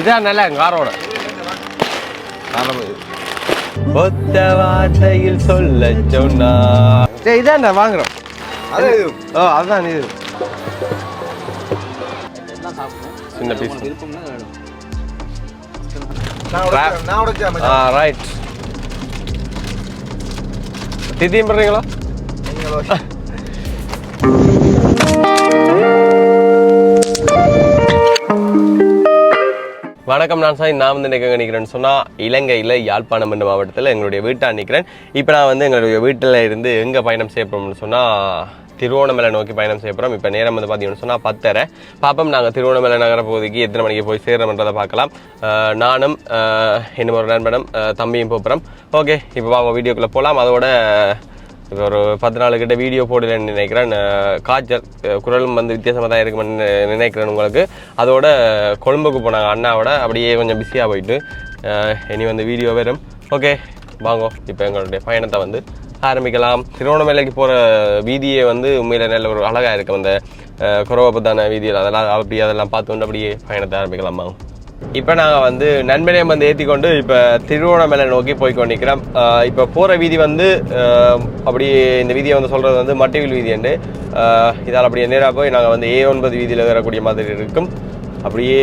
இதான் நல்லா காரோட. ஒத்த வார்த்தையில் சொல்ல சொன்னா. சரி இதான்டா வாங்குறோம். அது. இது. ஓ அதுதான் இது. சின்ன piece. உங்களுக்கு விருப்பம்னா வேணும். வணக்கம் நான் சாய் நான் வந்து நிற்க நிற்கிறேன்னு சொன்னால் இலங்கையில் யாழ்ப்பாணம் என்ற மாவட்டத்தில் எங்களுடைய வீட்டாக நிற்கிறேன் இப்போ நான் வந்து எங்களுடைய வீட்டில் இருந்து எங்கே பயணம் செய்யப்போம்னு சொன்னால் திருவோணமலை நோக்கி பயணம் செய்ய போகிறோம் இப்போ நேரம் வந்து பார்த்தீங்கன்னு சொன்னால் பத்தரை. பாப்பம் நாங்கள் திருவோணமலை நகர பகுதிக்கு எத்தனை மணிக்கு போய் சேர்றோம்ன்றதை பார்க்கலாம். நானும் இன்னும் ஒரு நண்பனும் தம்பியும் போகிறோம் ஓகே இப்போ வாங்க வீடியோக்குள்ளே போகலாம் அதோட இப்போ ஒரு பத்து நாள் கிட்ட வீடியோ போடலன்னு நினைக்கிறேன். காய்ச்சல் குரலும் வந்து வித்தியாசமாக தான் இருக்குமென்னு நினைக்கிறேன் உங்களுக்கு. அதோட கொழும்புக்கு போனாங்க அண்ணாவோட. அப்படியே கொஞ்சம் பிஸியாக போயிட்டு இனி வந்து வீடியோ வரும். ஓகே வாங்கோ. இப்போ எங்களுடைய பயணத்தை வந்து ஆரம்பிக்கலாம். திருவண்ணாமலைக்கு போகிற வீதியே வந்து உண்மையில நல்ல ஒரு அழகாக இருக்கும் அந்த குறவப்பத்தான வீதியில் அதெல்லாம் அப்படி அதெல்லாம் பார்த்து வந்து அப்படியே பயணத்தை ஆரம்பிக்கலாம்? வாங்க இப்போ நாங்கள் வந்து நண்பனையும் வந்து ஏற்றி கொண்டு இப்போ திருவோணமலை நோக்கி போய் கொண்டிருக்கிறோம் இப்போ போகிற வீதி வந்து அப்படி அப்படியே இந்த வீதியை வந்து சொல்கிறது வந்து மட்டிவில் வீதி என்று இதால் அப்படியே நேராக போய் நாங்கள் வந்து ஏ ஒன்பது வீதியில் வரக்கூடிய மாதிரி இருக்கும். அப்படியே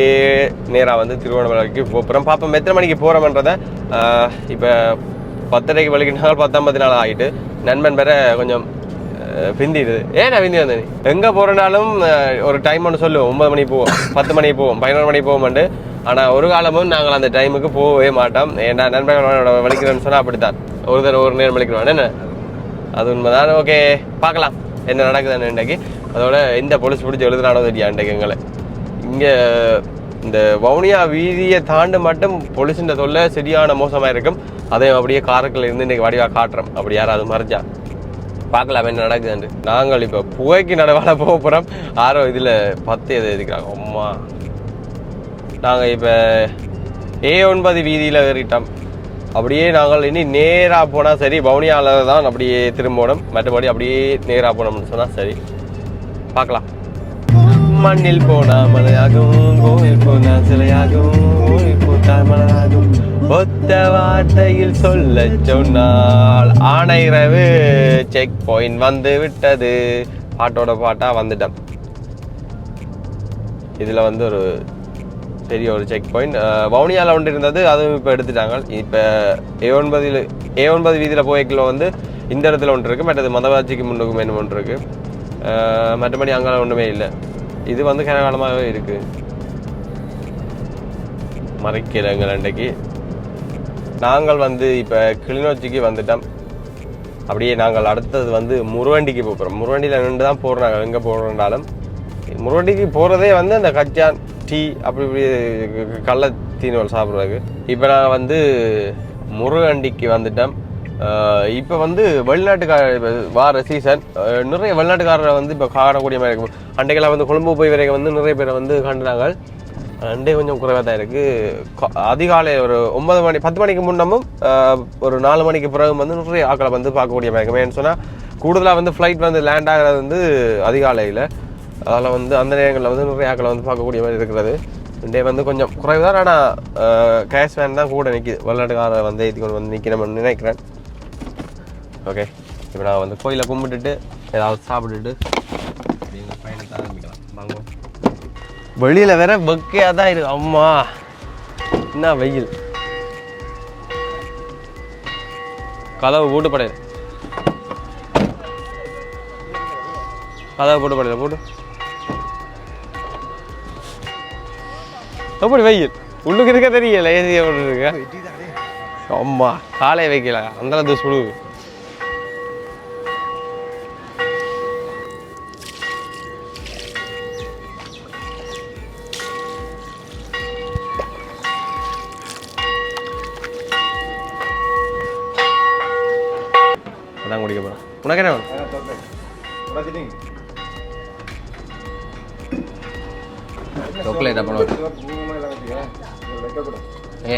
நேராக வந்து திருவோணமலைக்கு போகிறோம் பார்ப்போம் எத்தனை மணிக்கு போகிறோம்ன்றதை இப்போ பத்தரைக்கு வலிக்கினாலும் பத்தொம்பது நாள் ஆகிட்டு நண்பன் வேற கொஞ்சம் அஹ் பிந்திடுது. ஏன்னா பிந்தி வந்த நீ எங்கே போகிறனாலும் ஒரு டைம் ஒன்று சொல்லுவோம். ஒன்பது மணிக்கு போவோம் பத்து மணிக்கு போவோம் பதினோரு மணிக்கு போவோம்ண்டு ஆனால் ஒரு காலமும் நாங்கள் அந்த டைமுக்கு போகவே மாட்டோம். ஏன்னா நண்பர்களோட வலிக்கிறோன்னு சொன்னால் அப்படித்தான். ஒரு தடவை ஒரு நேரம் வலிக்கிறோம். என்ன? அது உண்மைதான். ஓகே பார்க்கலாம். என்ன நடக்குதுன்னு இன்றைக்கு. அதோட எந்த போலீஸ் பிடிச்சி எழுதுனானோ தெரியா இன்றைக்கு எங்களை? இங்கே இந்த வவுனியா வீதியை தாண்டு மட்டும் போலீஸின் தொல்லை சரியான மோசமாக இருக்கும். அதையும் அப்படியே காரக்கில் இருந்து இன்றைக்கி வடிவாக காட்டுறோம். அப்படி யாராவது மறைஞ்சா? பார்க்கலாம் என்ன நடக்குதுன்னு. நாங்கள் இப்போ புகைக்கு நடவாட போக போகிறோம் ஆரோ இதில் பத்து எது எதுக்குறாங்க? அம்மா. நாங்கள் இப்போ ஏ ஒன்பது வீதியில் ஏறிட்டோம். அப்படியே நாங்கள் இனி நேராக போனால் சரி பவுனியாவில் தான் அப்படியே திரும்பணும் மற்றபடி அப்படியே நேராக போனோம்னு சொன்னால் சரி. பார்க்கலாம். மண்ணில் போனா மலையாகும் கோயில் போனா சிலையாகும் கோயில் போட்டா மலராகும் ஒத்த வார்த்தையில் சொல்ல சொன்னால் ஆனைரவு செக் பாயிண்ட் வந்து விட்டது. பாட்டோட பாட்டா வந்துட்டோம். இதில் வந்து ஒரு பெரிய ஒரு செக் பாயிண்ட் வவுனியாவில் ஒன்று இருந்தது அதுவும் இப்போ எடுத்துட்டாங்க. இப்போ ஏ ஒன்பதில் ஏ ஒன்பது வீதியில் போய்க்குள்ள வந்து இந்த இடத்துல ஒன்று இருக்குது மற்றது மதவாட்சிக்கு முன்னுக்கு மேலும் ஒன்று இருக்குது மற்றபடி அங்கே ஒன்றுமே இல்லை. இது வந்து கனகாலமாகவே இருக்குது மறைக்கிறங்க அன்றைக்கு. நாங்கள் வந்து இப்போ கிளிநொச்சிக்கு வந்துட்டோம். அப்படியே நாங்கள் அடுத்தது வந்து முருவண்டிக்கு போகிறோம் முருவண்டியில் நின்று தான் போகிறோம் நாங்கள் எங்கே போகிறோம்னாலும் முருவண்டிக்கு போகிறதே வந்து அந்த கச்சான் டீ அப்படி இப்படி கள்ள தீனவல் சாப்பிட்றதுக்கு. இப்போ நான் வந்து முருகண்டிக்கு வந்துட்டேன். இப்போ வந்து வெளிநாட்டுக்கார வார சீசன் நிறைய வெளிநாட்டுக்காரரை வந்து இப்போ காணக்கூடிய மாதிரி இருக்கும் அன்றைக்கெல்லாம் வந்து கொழும்பு போய் வரைக்கும் வந்து நிறைய பேரை வந்து கண்டுனாங்க அண்டே கொஞ்சம் குறைவாக தான் இருக்குது அதிகாலை ஒரு ஒன்பது மணி பத்து மணிக்கு முன்னமும் ஒரு நாலு மணிக்கு பிறகு வந்து நிறைய ஆக்களை வந்து பார்க்கக்கூடிய மாதிரி இருக்கும் ஏன்னு சொன்னால் கூடுதலாக வந்து ஃப்ளைட் வந்து லேண்ட் ஆகிறது வந்து அதிகாலையில். அதில் வந்து அந்த நேரங்களில் வந்து நிறைய ஆக்களை வந்து பார்க்கக்கூடிய மாதிரி இருக்கிறது. டே வந்து கொஞ்சம் குறைவு தான். ஆனால் கேஷ் வேன் தான் கூட நிற்கிது வெளிநாட்டுக்கார வந்து ஏற்றி கொண்டு வந்து நிற்கணும்னு நினைக்கிறேன். ஓகே இப்போ நான் வந்து கோயிலை கும்பிட்டுட்டு ஏதாவது சாப்பிட்டுட்டு பயணத்தை ஆரம்பிக்கலாம். வாங்குவோம் வெளியில் வேற வெக்கையாக தான் இருக்கு. அம்மா. என்ன வெயில். கதவு போட்டு படையில கதவு போட்டு படையில போட்டு. எப்படி வெயில். உள்ளுக்கு இருக்க தெரியல ஏசியை போட்டு இருக்க? அம்மா காலை வைக்கல. அந்த அளவுக்கு சுடுது அதான் குடிக்க போகிறேன் உனக்கு என்ன வேணும்? ಚಾಕ್ಲೇಟ್ ಹಾಕೊಂಡು ஏ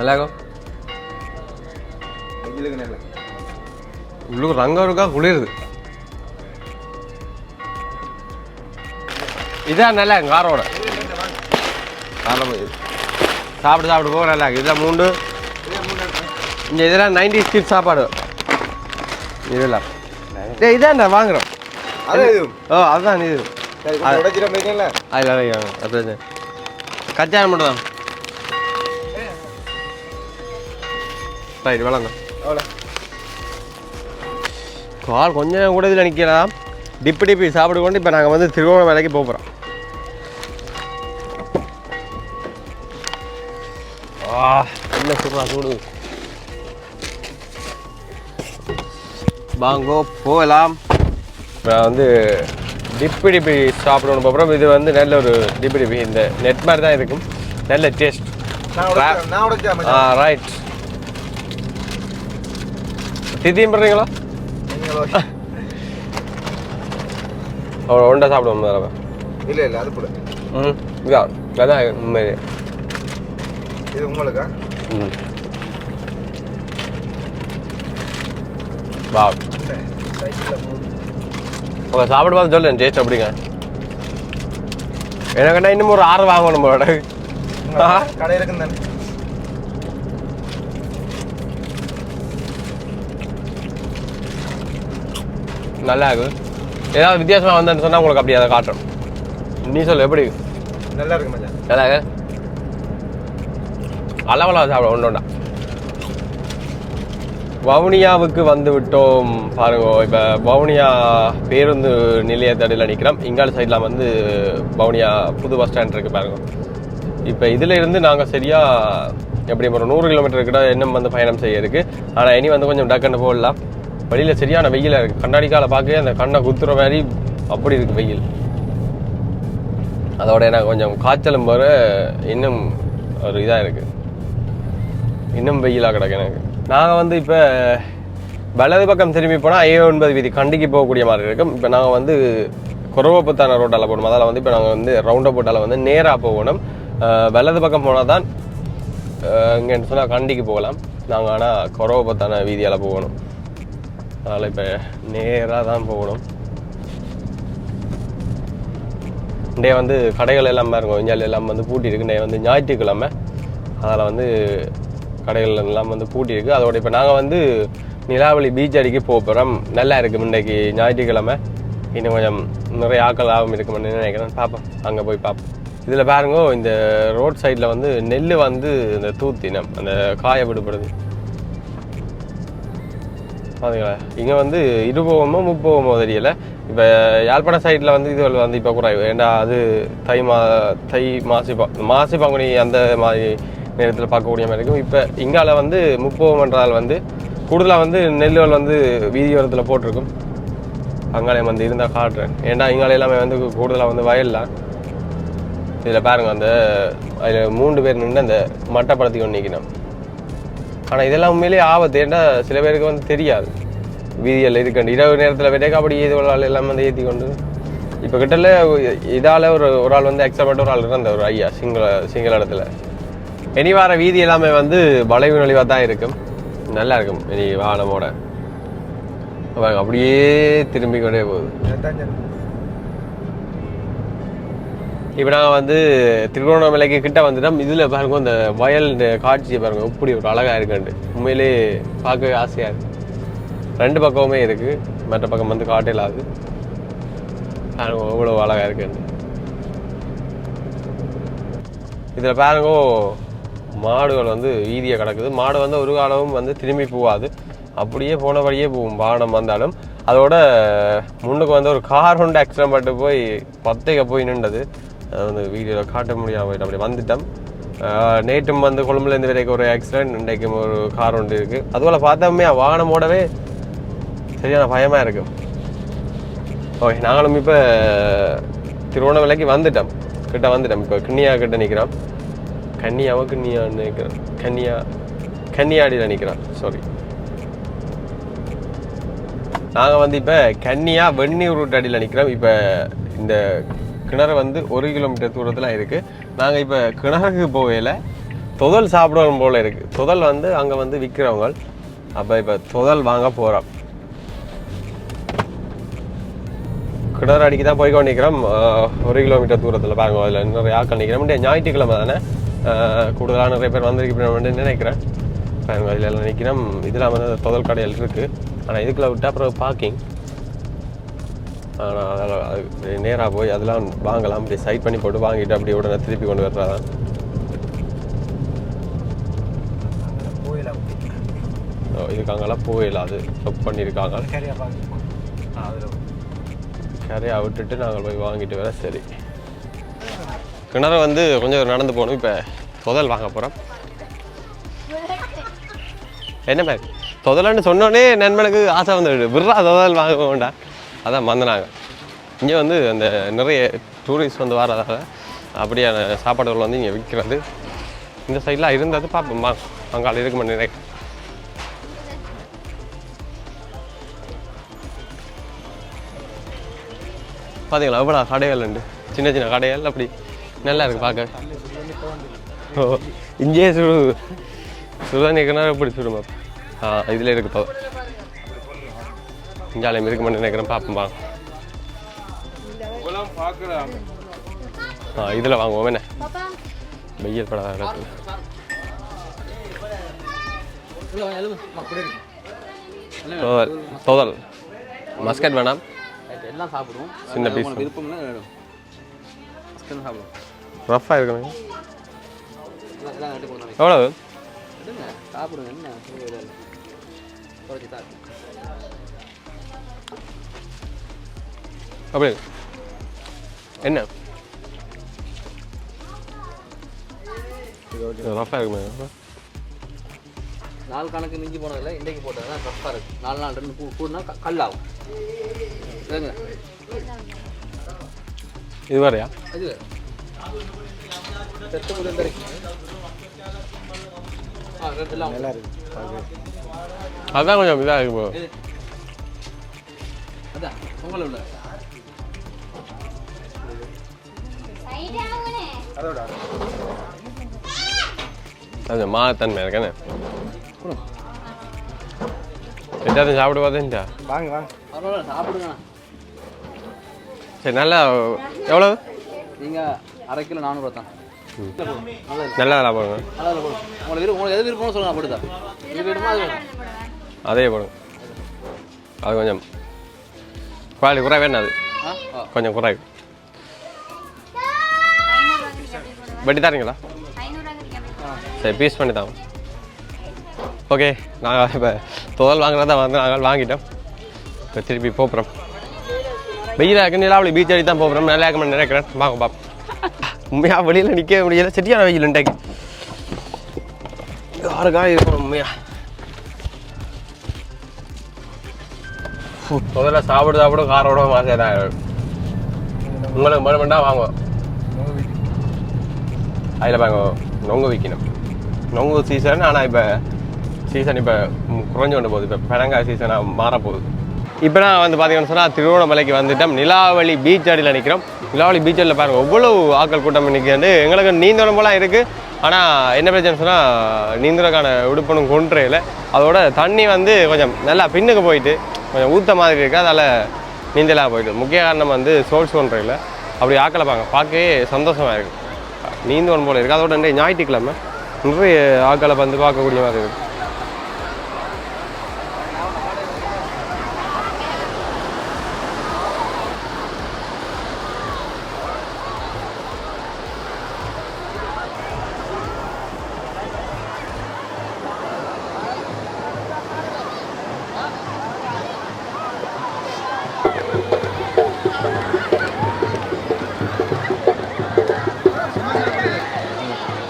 ಎಲ್ಲಾಗೋ உள்ளுக்கு ரங்கம் இருக்கா குளிருது இதான் நல்லா காரோட காலம் சாப்பிட்டு சாப்பிட்டு போக நல்லா இதுதான் மூண்டு இங்கே இதெல்லாம் நைன்டி ஸ்கிட் சாப்பாடு இதெல்லாம் டேய் இதான் வாங்குறோம்? ஓ அதுதான் இது. கச்சாயம் மட்டும் தான். ரைட் வளங்க. கால் கொஞ்சம் நேரம் கூட இதில் நிற்கலாம் டிப்பு டிப்பி சாப்பிட்டு கொண்டு இப்போ நாங்கள் வந்து திருவோணமலைக்கு போக போகிறோம் ஆ என்ன சொல்கிறா சூடு. வாங்கோ போகலாம். நான் வந்து டிப்பி டிப்பி சாப்பிடணும் அப்புறம் இது வந்து நல்ல ஒரு டிப்பி டிப்பி இந்த நெட் மாதிரி தான் இருக்கும். நல்ல டேஸ்ட் ஆ ரைட் திதியும் பண்ணுறீங்களா. அவ்வளோ ஒண்டா சாப்பிடுவோம் மேலே இல்ல இல்ல அது கூட. ம் இதான் அதான் இது உங்களுக்கா? ம். வா உங்கள் சாப்பிட்டு பார்த்து சொல்லுங்க டேஸ்ட் அப்படிங்க எனக்குன்னா இன்னும் ஒரு ஆறு வாங்கணும் போட ஆ. கடை இருக்குன்னு நல்லா இருக்கு. ஏதாவது வித்தியாசமாக வந்தேன்னு சொன்னால் உங்களுக்கு அப்படி அதை காட்டுறோம். நீ சொல்லு எப்படி? நல்லா இருக்கு நல்லா இருக்கு. அளவலாக சாப்பிட ஒன்று ஒன்றா வவுனியாவுக்கு வந்து விட்டோம் பாருங்க இப்போ வவுனியா பேருந்து நிலையத்தடியில் நிற்கிறோம் இங்கால சைடில் வந்து வவுனியா புது பஸ் ஸ்டாண்ட் இருக்குது பாருங்க. இப்போ இதில் இருந்து நாங்கள் சரியாக எப்படி ஒரு நூறு கிலோமீட்டர் கிட்ட இன்னும் வந்து பயணம் செய்ய இருக்குது ஆனால் இனி வந்து கொஞ்சம் டக்குன்னு போடலாம் வெளியில் சரியான வெயிலாக இருக்குது கண்ணாடி காலை பார்க்கவே அந்த கண்ணை குத்துற மாதிரி அப்படி இருக்குது வெயில். அதோட எனக்கு கொஞ்சம் காய்ச்சலும் வர இன்னும் ஒரு இதாக இருக்குது இன்னும் வெயிலாக கிடக்கு எனக்கு. நாங்கள் வந்து இப்போ வலது பக்கம் திரும்பி போனால் ஏ ஒன்பது வீதி கண்டிக்கு போகக்கூடிய மாதிரி இருக்கும். இப்போ நாங்கள் வந்து குரவப்புத்தான ரோட்டால் போகணும். அதில் வந்து இப்போ நாங்கள் வந்து ரவுண்ட் போட்டால் வந்து நேராக போகணும். வலது பக்கம் போனால் தான் இங்கேன்னு சொன்னால் கண்டிக்கு போகலாம். நாங்கள் ஆனால் குரவப்புத்தான வீதியால் போகணும். அதனால் இப்போ நேராக தான் போகணும். டே வந்து கடைகள் எல்லாம் பாருங்க இஞ்சால் எல்லாம் வந்து பூட்டி இருக்கு டே வந்து ஞாயிற்றுக்கிழமை. அதில் வந்து கடைகள் எல்லாம் வந்து பூட்டியிருக்கு. அதோட இப்போ நாங்கள் வந்து நிலாவளி பீச் அடிக்க போக போகிறோம் நல்லா இருக்குது இன்றைக்கு ஞாயிற்றுக்கிழமை. இன்னும் கொஞ்சம் நிறைய ஆக்கள் ஆகும் இருக்குமென்னு நினைக்கிறேன். பார்ப்போம் அங்கே போய் பார்ப்போம் இதில் பாருங்க இந்த ரோட் சைடில் வந்து நெல் வந்து இந்த தூத்தினம் அந்த காய விடுபடுது. அதுங்களா இங்கே வந்து இருபோகமோ முப்போகமோ தெரியல. இப்போ யாழ்ப்பாணம் சைடில் வந்து இது வந்து இப்போ குறைவு. ஏண்டா அது தை மா தை மாசி பா மாசி பங்குனி அந்த மாதிரி நேரத்தில் பார்க்கக்கூடிய மாதிரி இருக்கும். இப்போ இங்கால வந்து முப்போகம் என்றால் வந்து கூடுதலாக வந்து நெல்லுகள் வந்து வீதியோரத்தில் போட்டிருக்கும். அங்காலயம் வந்து இருந்தால் காட்டுறேன். ஏன்னா இங்கால எல்லாமே வந்து கூடுதலாக வந்து வயல்லாம் இதில் பாருங்க அந்த அதில் மூன்று பேர் நின்று அந்த மட்டப்படுத்தி ஒன்று நிற்கணும் ஆனால் இதெல்லாம் உண்மையிலேயே ஆபத்து. ஏன்னா சில பேருக்கு வந்து தெரியாது. வீதியில் இருக்கண்டு. இரவு நேரத்தில் விடைக்கு அப்படி ஒரு ஆள் எல்லாம் வந்து ஏற்றி கொண்டு. இப்போ கிட்டல இதால் ஒரு ஒரு ஆள் வந்து எக்ஸாமெண்ட் ஒரு ஆள் இருந்த ஒரு ஐயா சிங்கள சிங்கள இடத்துல. இனி வார வீதி எல்லாமே வந்து வளைவு நலிவாக தான் இருக்கும். நல்லா இருக்கும். இனி வாகனமோட அப்படியே திரும்பி கொண்டே போகுது. இப்போ நாங்கள் வந்து திருவண்ணாமலைக்கு கிட்ட வந்துட்டோம். இதில் பாருங்க இந்த வயல் இந்த காட்சியை பாருங்க. இப்படி ஒரு அழகாக இருக்குண்டு உண்மையிலே பார்க்கவே ஆசையாக இருக்குது ரெண்டு பக்கமுமே இருக்குது மற்ற பக்கம் வந்து காட்டிலாது பாருங்க அவ்வளோ அழகாக இருக்குண்டு இதில் பாருங்க மாடுகள் வந்து வீதியை கிடக்குது. மாடு வந்து ஒரு காலமும் வந்து திரும்பி போகாது. அப்படியே போன வழியே போகும். வாகனம் வந்தாலும் அதோட முன்னுக்கு வந்து ஒரு கார் ஒன்று ஆக்சிடென்ட் பட்டு போய் பத்தைக்க போய் நின்றது. வந்து வீடியோவில் காட்ட முடியாமல் போயிட்டு அப்படி வந்துட்டோம். நேற்றும் வந்து கொழும்புலேருந்து வரைக்கும் ஒரு ஆக்சிடென்ட் இன்றைக்கும் ஒரு கார் ஒன்று இருக்குது அதுபோல் பார்த்தோமே வாகனம் ஓடவே சரியான பயமாக இருக்கும் ஓகே நாங்களும் இப்போ திருவண்ணாமலைக்கு வந்துட்டோம். கிட்ட வந்துட்டோம். இப்போ கிண்ணியா கிட்ட நிற்கிறோம் கன்னியாவோ கன்னியான்னு நினைக்கிறேன். கன்னியா கன்னியாடியில் நினைக்கிறேன். சாரி நாங்கள் வந்து இப்போ கன்னியா வெந்நீர் ரூட் அடியில் நிற்கிறோம் இப்போ இந்த கிணறு வந்து ஒரு கிலோமீட்டர் தூரத்தில் இருக்குது நாங்கள் இப்போ கிணறுக்கு போகையில் தொதல் சாப்பிடணும் போல இருக்குது தொதல் வந்து அங்கே வந்து விற்கிறவங்க அப்போ இப்போ தொதல் வாங்க போகிறோம் கிணறு அடிக்கு தான் போய் கொண்டிருக்கிறோம் ஒரு கிலோமீட்டர் தூரத்தில் பாருங்க. அதில் நிறைய ஆட்கள் நிற்கிறோம் ஞாயிற்றுக்கிழமை தானே? கூடுதலாக நிறைய பேர் வந்திருக்கிறோம் நினைக்கிறேன். பாருங்க அதில் எல்லாம் நிற்கிறோம் இதில் வந்து தொதல் கடைகள் இருக்குது ஆனால் இதுக்குள்ள விட்டால் அப்புறம் பார்க்கிங் ஆனால் அதில் அது நேராக போய் அதெல்லாம் வாங்கலாம். அப்படி சைட் பண்ணி போட்டு வாங்கிட்டு அப்படியே உடனே திருப்பி கொண்டு வர்றதான் அங்கெல்லாம் போயிடல அது ஸ்டப் பண்ணியிருக்காங்க. சரியா பார்க்க ஆ அதில் கரையை விட்டுட்டு நாங்கள் போய் வாங்கிட்டு வர சரி. கிணறு வந்து கொஞ்சம் நடந்து போகணும். இப்போ தொதல் வாங்க போகிறோம் என்ன மேம்? தொதலன்னு சொன்னோடனே நண்பனுக்கு ஆசை வந்துடுது. விட்றா தொதல் வாங்க வேண்டாம் அதான் மந்தனாங்க இங்கே வந்து அந்த நிறைய டூரிஸ்ட் வந்து வரதால் அப்படியான சாப்பாடுகள் வந்து இங்கே விற்கிறது இந்த சைடில் இருந்தது பார்ப்போம். வாங்க அங்கால இருக்க மாட்டேன் பார்த்தீங்களா எவ்வளோ கடைகள் உண்டு? சின்ன சின்ன கடைகள் அப்படி நல்லா இருக்கு பார்க்க. ஓ இங்கேயே சுடு சுடுதண்ணி கிணறு எப்படி சுடுமா? ஆ இதில் இருக்கு இப்போ இஞ்சாலையும் இருக்க மாட்டேன் நினைக்கிறேன் பார்ப்போம் வாங்க ஆ இதில் வாங்குவோம் என்ன? வெயில் படாத இடத்துல தொதல் மஸ்கட் வேணாம். எல்லாம் சாப்பிடுவோம். சின்ன. உங்களுக்கு விருப்பம்னா சாப்பிடுவோம். ரஃப்பாக இருக்கணும் எவ்வளவு. அப்படி என்ன? ரஃப்பாக இருக்குமே. நாலு கணக்கு மிஞ்சி போனதில்ல இன்றைக்கு போட்டதுலாம் ரஃபாக இருக்கு. நாலு நாள் ரெண்டு கூடுனா கல்லாகும். இது வேறையா? அது செத்து முதல் வரைக்கும் ஆ ரெண்டு எல்லாம் நல்லா இருக்கு. அதுதான் கொஞ்சம் இதாக இருக்கு. இது. அதான் பொங்கல் உள்ள. கொஞ்சம் மாத்தன்மை இருக்கேன்னு எட்டாவது சாப்பிட்டு பார்த்தேன்டா வாங்க வாங்க. பரவாயில்ல சாப்பிடுங்க. சரி நல்லா எவ்வளோ நீங்கள் அரை கிலோ நானூறுவா தான். நல்லா நல்லது போடும் உங்களுக்கு விருப்பம் உங்களுக்கு எது விருப்பம்னு சொல்லுங்க இது வேணுமா அது வேணும் அதே போடுங்க அது கொஞ்சம் குவாலிட்டி குறை வேணும் அது கொஞ்சம் குறை வட்டி தரீங்களா? சரி பீஸ் பண்ணி தாங்க ஓகே நாங்கள் இப்போ துவல் வாங்குறதா வந்து நாங்கள் வாங்கிட்டோம். இப்போ திருப்பி போகிறோம் வெயிலாக இருக்கு நிலாவளி பீச் அடி தான் போகிறோம் நல்லா இருக்க நினைக்கிறேன். வாங்க பாப்போம். உண்மையாக வெளியில் நிற்க முடியல. செட்டியான வெயில் இன்றைக்கு. யாருக்கா இருக்கணும் உண்மையா? முதல்ல சாப்பிட சாப்பிட காரோட மாசே உங்களுக்கு மறு மண்டா வாங்குவோம் அதில் பாங்க நொங்கு விற்கணும் நொங்கு சீசன் ஆனால் இப்போ சீசன் இப்போ குறைஞ்சு கொண்டு போகுது. இப்போ பெரங்காய் சீசனாக மாறப்போகுது. இப்போ நான் வந்து பார்த்தீங்கன்னு சொன்னால் திருவண்ணாமலைக்கு வந்துட்டோம். நிலாவளி பீச் அடியில் நிற்கிறோம் விலாவளி பீச்சில் பாருங்கள் எவ்வளோ ஆட்கள் கூட்டம் நிற்கிறது எங்களுக்கு நீந்தரம் போலாம் இருக்குது ஆனால் என்ன பிரச்சனை சொன்னால் நீந்துறதுக்கான விடுப்பணும் கொன்றையில் அதோட தண்ணி வந்து கொஞ்சம் நல்லா பின்னுக்கு போயிட்டு கொஞ்சம் ஊத்த மாதிரி இருக்குது அதால் நீந்தலாக போயிட்டு. முக்கிய காரணம் வந்து சோர்ஸ் கொன்றையில் அப்படி ஆக்களை பாங்க பார்க்கவே சந்தோஷமாக இருக்குது நீந்தவன் போல இருக்குது அதோட இன்றைய ஞாயிற்றுக்கிழமை நிறைய ஆக்களை வந்து பார்க்கக்கூடிய மாதிரி இருக்குது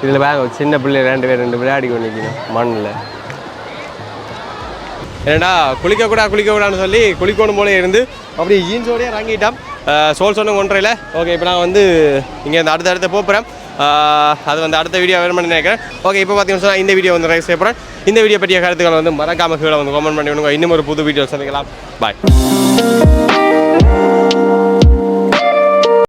இதில் வேக சின்ன பிள்ளை ரெண்டு பேர் ரெண்டு விளையாடி கொண்டு நிற்கணும் மண்ணில். ஏன்னா குளிக்க குளிக்கக்கூடாதுன்னு குளிக்க சொல்லி குளிக்கணும் போல இருந்து அப்படி ஜீன்ஸோடய இறங்கிட்டான் சோல் சொன்ன ஒன்றையில். ஓகே இப்போ நான் வந்து இங்கே இந்த அடுத்த அடுத்த போகிறேன் அது வந்து அடுத்த வீடியோ வேணும்னு நினைக்கிறேன். ஓகே இப்போ பார்த்தீங்கன்னா சொன்னால் இந்த வீடியோ வந்து ரைஸ் செய்யப்படுறேன் இந்த வீடியோ பற்றிய கருத்துக்களை வந்து மறக்காம கீழே வந்து கமெண்ட் பண்ணி இன்னும் ஒரு புது வீடியோ சந்திக்கலாம். பாய்